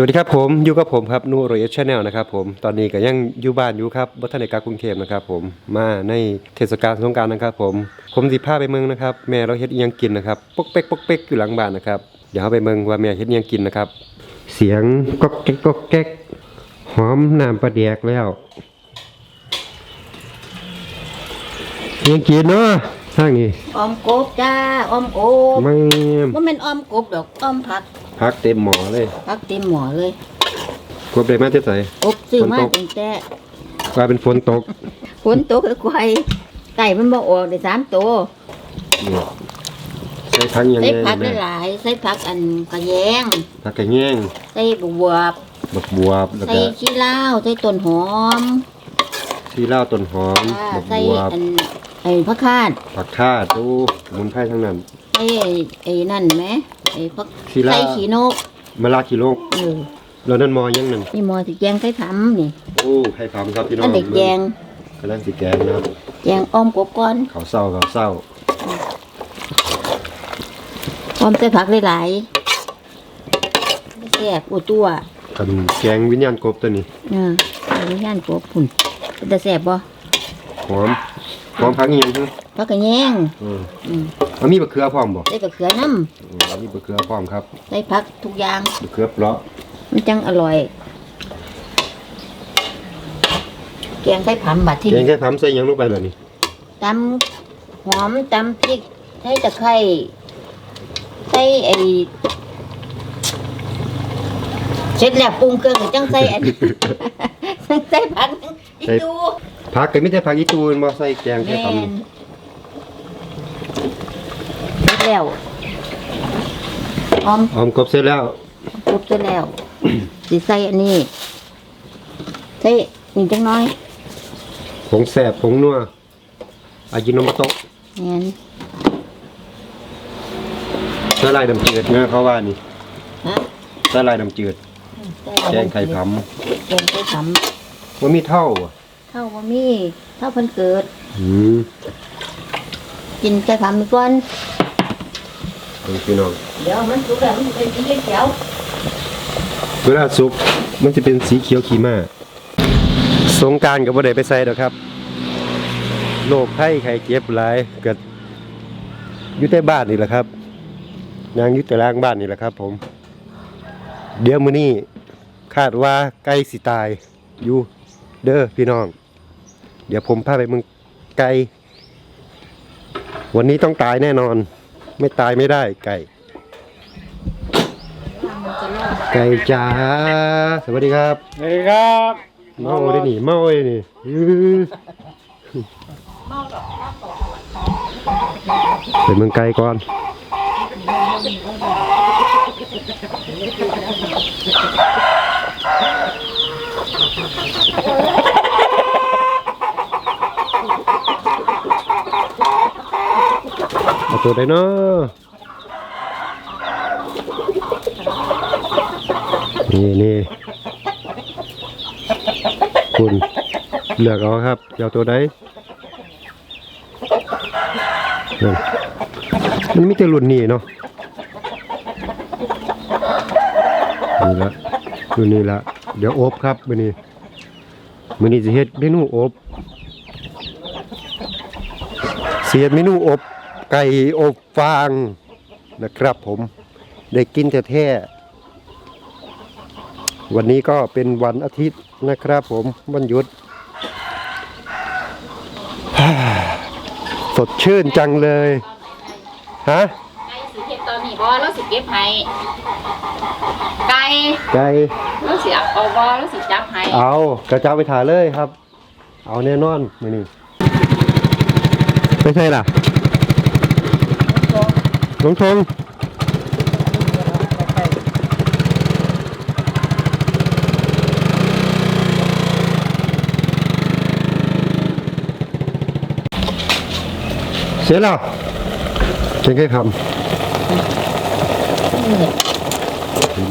วัสดีครับผมอยู่กับผมครับนูโรเอชแนลนะครับผมตอนนี้ก็ยังอยู่บ้านอยู่ครับบัฒนากากรุงเทพนะครับผมมาในเทศกาลสงกรารนะครับผมผมสิพาไปเมืองนะครับ แม่เราเฮ็ดอิหยังกินนะครับปกเป๊กปกเป๊กอยู่หลังบ้านนะครับเดี๋ยวเราไปเมืองว่าแม่เฮ็ดอิหยังกินนะครับ เสียงก๊อกแก๊กก๊อกแก๊กหอมน้ำปลาแดกแล้วอิหยังกินเนาะทางนี้ออมกบจ้าออมกบไม่ว่าเป็นออมกบดอกออมผัก พักเต็มหมอเลยผักเต็มหม้อเลยกบได้มาแต่ไสกบซื้อมาฝนตกตั้งแต่ว่าเป็นฝนตกฝนตกก็ควายไก่มันบ่ออกได้สามตัวนี่ใส่พักอิหยังใส่ไงผักแม่หลายๆใส่ผักอันกระแยงผักกระแยงใส่บวบบักบวบแล้วใส่ก็ขี้เหล้าวใส่ต้นหอมที่เล่าวต้นหอมอ่าบักใส่บวบอันไอ้ผักคาดผักข่าตู้สมุนไพรทั้งนั้นใส่ไอ้ไอ้นั่นไหม ไอ้ผักขี้เหล้าใส่ขี้นกมะลากิโลกเออแล้วนั่นมอยังหนึ่งนี่หมอสิแกงไก่ผำนี่โอ้ไข่พามครับพี่น้องอันเด็กแกงกำลังสิแกงนะครับแกงออมกบก่อนเขาวเศร้าเขาวเศร้าออมใส่ผักหลายๆแซ่บอุตัวกันแกงวิญญาณกบตัวนี้เออเอาไปย่านกบพุ่นเป็นตาแซ่บบ่หอมหอมพักอีหยังฮะ ผักกระแยงเอออืมเอามีบะเขือพร้อมบ่ใส่กระเขือน้เออมีบะเขือพร้อมครับำใส่ผักทุกอย่าง บะเขือเปราะมันจังอร่อย แกงไข่ผำบัดที่แกงแค่ทำใส่หยังลงไปแบบนี้ตำหอมตำพริกใส่ตะไคร้ใส่ไอ้เสร็จแล้วปรุงเครื่องจังใส่อันใส่ผักอีตูผักก็มีแต่ผักอีตูนบ่ใส่แกงแค่แม่ทำนเสร็จ แล้วออมหอมกบเสร็จแล้วครบเสร็จแล้วสิใส่อันนี้ใส่นี่จังน้อยผงแสบผงนัวอาจิโนโมโตะแม่นสลายน้ำจืดนะเขาว่านี่ฮะสลายน้ำจืด แกงไข่ผแกงไข่ผำว่ามีเท่าอะำเท่าบ่มีเท่าเพิ่นเกิด อืมกินไข่ผำดีก่อนเป็น พี่น้องเดี๋ยวมันสุกแล้วมันสิเป็นสีเขียวเวลาสุกมันจะเป็นสีเขียวขีมาสงกรารกับบ่ได้ไปใส่ดอกครับโรคไข้ไข้เจ็บหลายเกิดอยู่แต่บ้านนี่แหละครับ นางอยู่แต่ล่างบ้านนี่แหละครับ ผม เดี๋ยวมื้อนี้คาดว่าใกล้สิตายอยู่เด้อพี่น้อง เดี๋ยวผมพาไปเมืองไกลวันนี้ต้องตายแน่นอน ไม่ตายไม่ได้ไก่ ไก่จ๋าสวัสดีครับ สวัสดีครับเมาได้หนิเมาได้หนิอื้อไปเมืองไกลก่อนเอา ตัวไหนเนาะนี่นี่คุณเลือกเอาครับจะเอาตัวไหนนั่นมันมีแต่รุ่นนี้เนาะนี่ละรุ่นนี้ละเดี๋ยวโอบครับมือนี้มือนี้สิเฮ็ดเมนูอบเสียเมนูอบ ไก่อบฟางนะครับผมได้กินแต่แท้ๆวันนี้ก็เป็นวันอาทิตย์นะครับผมวันหยุด สดชื่นจังเลย ฮะไก่สิเก็บตอนนี้บ่แล้วสิเก็บให้ไก่ไก่แล้วสิเอาบ่แล้วสิจับให้เอากระเจ้าไปถ่ายเลยครับ เอาแน่นอนมือนี้ไม่ใช่ล่ะ น้องทงเสร็จแล้วเก่งแค่คำ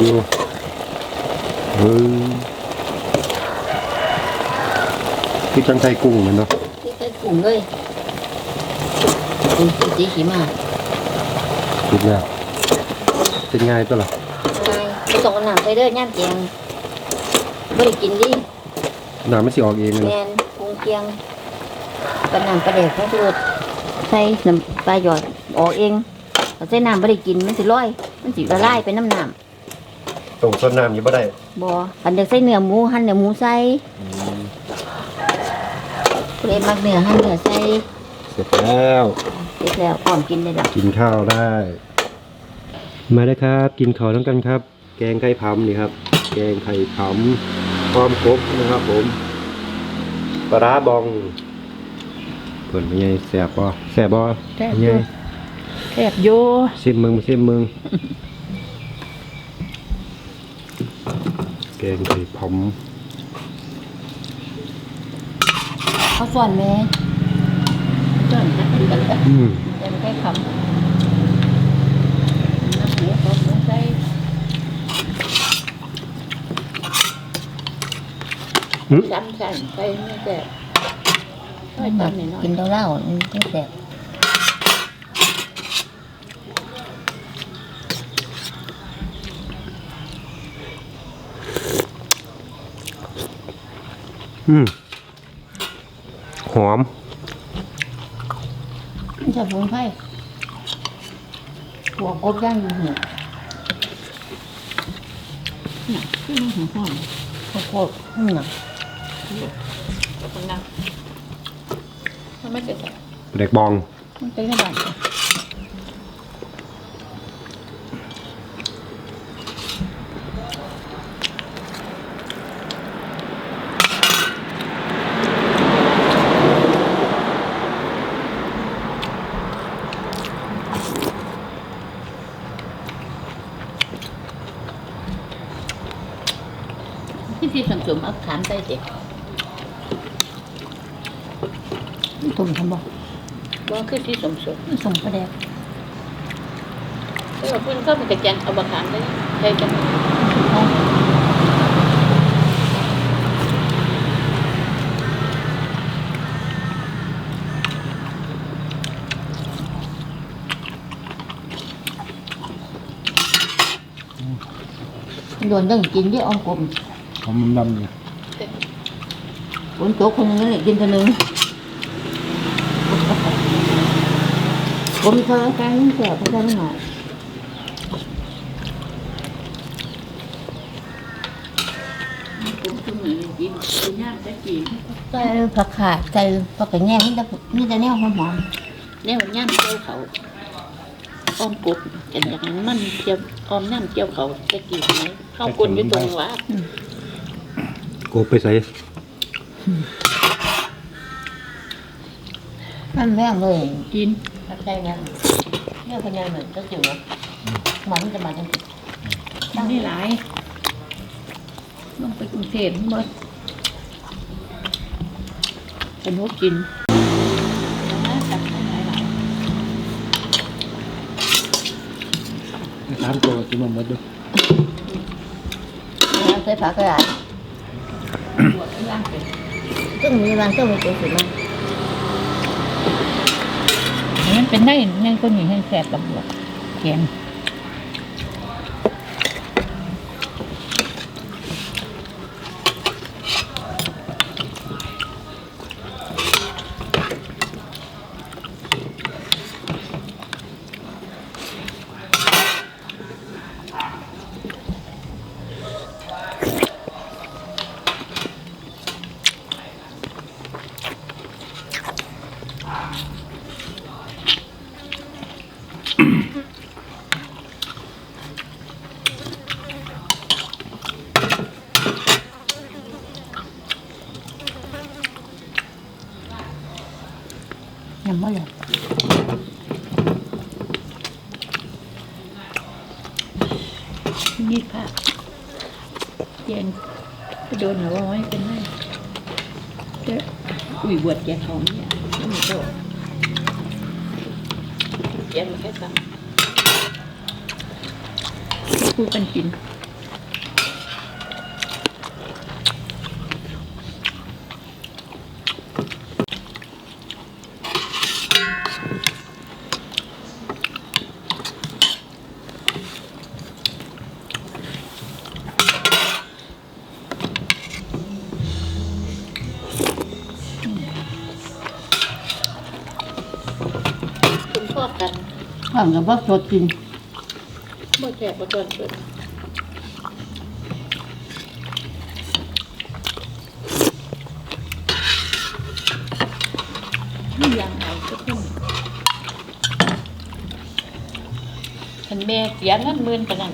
ดูเฮ้ย คือจังไทยกุ้งเหมือนเนาะที่ใส่ถุงเลยสีสีขีมาคิดแล้วเป็นไงตัวล่ะอะไรไปส่งน้ำไปเด้อย่ามแกงบ่ได้กินดิน้ำไม่สิออกเองเลยแมนปรุงเคียงกับน้ำปลาแดกเขาสูตรใส่น้ำปลาหยอดออกเองเอาใส่น้ำบ่ได้กินมันสิลอย มันสิละลายเป็นน้ำน้ตรงส่วนน้ำอยู่บ่ได้ำบ่อันเด็กใส่เนื้อหมูหั่นเนื้อหมูใส่ผู้ใดมักเนื้อหั่นเนื้อใส่ เสร็จแล้วเส ร็จแล้วพร้อมกินได้ดอกกินข้าวได้ มาได้ครับ กินข้าวทั้งกันครับ แกงไข่พำนี่ครับ แกงไข่พำพร้อมครบนะครับ ผมปลาร้าบองเพิ่นเป็นไงแซ่บบ่แซ่บบ่แซ่บเป็นอยู่ไงแซ่บอยู่ซิมมึงมาซิมมึงแกงไข่พเขาส่วนแม่ส่วนกันกันกันำ อืมแต่ไม่ได้คำน้ำเสียก็ลงใส่อืมจำสั่นใส่ไม่แซ่บใส่จำหน่อยกินเหล้าๆมันไม่แสบอืม หอม มันจะฟุ้งไฟหัวกบย่างอยู่หัวขึ้นหัวหอมข้าวโพดข้างหนังขอบคุณนะมันไม่เสร็จเด็กบอง มันเป็นกระดาษ ที่ที่สังสมเอาขามใส่เด็กตุ่มทำบอกว่าคือที่สมสมมันส่งประแดกแล้วเพื่อนเข้าไปกระจันเอาบะขามได้ใช่กันโดนต้องกินที่อ้อมกลม หอมดำอยู่ฝนตกคนนึงนั่นแหละกินตัวหนึงผมเธอแกงแสบเพื่อนหน่อยผมคือเหมือนกินเป็นย่างได้กินใส่ผักขาดใส่ผักกระแง่นี่แต่นี่แต่แนวหอมเนี่ยมันย่างเจียวเขาอ้อมกบกันอย่างนั้นมันเจียวอ้อมย่างเจียวเขาจะกินไหมเข้ากลอยู่ตรงว่าโกบไปใส่ๆมันแม่งเลยกินผักใส่แม่งเนี่ยพญาเหมือนก็จิ๋วนะมันจะมาจังทำได้หลายลงไปกรุงเทพหมดเป็นหัวกินจับได้หลายหลายสามตัวกินมาหมดด้วยใส่ผักกระดาษหัวย่างเป็น ซึ่งมีบางซึ่งมีตัวสุดมากมันเป็นได้ในคนหญิงให้แสบตำรวจแกง ยังไม่เลยนี่ค่ะแกงไปโดนหัวไว้เป็นไงเจ้อุ้ยบวชแกงของเนี่ยไม่มีโตแกมาแค่ซ้ำคู่กันกิน ข้างกับว่าสดกินบ่แซ่บบ่ตอนเปิดนี่ยังไงก็ขึ้นคันแม่เสียเงินหมื่นปานนั้น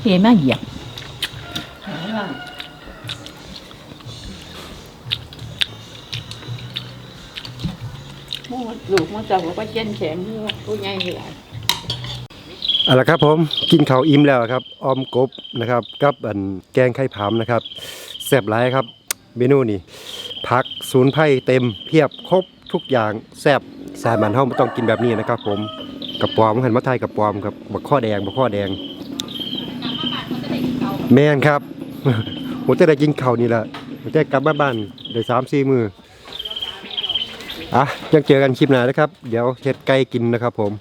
เฮ็มาเหยียบ หาว่าโลูกมันจะบอกว่าเจนแข็งนี่ว่าผู้ใหญ่เหลือเอาละครับผมกินข้าวอิ่มแล้วครับออมกบนะครับกับอันแกงไข่ผํนะครับแซ่บหลายครับ เมนูนี้ผักศูนย์ไผ่เต็มเพียบครบทุกอย่างแซ่บสายมันเฮาบ่ต้องกินแบบนี้นะครับ ผมกับปอมหันมาไทยกับปอมครับบักข้อแดงบักข้อแดง แม่นครับผมจะได้กินข้าวนี่แหละผมจะกลับมาบ้านได้สามสี่มือ อะยังเจอกันคลิปหน้านะครับ เดี๋ยวเฮ็ดไก่กินนะครับผม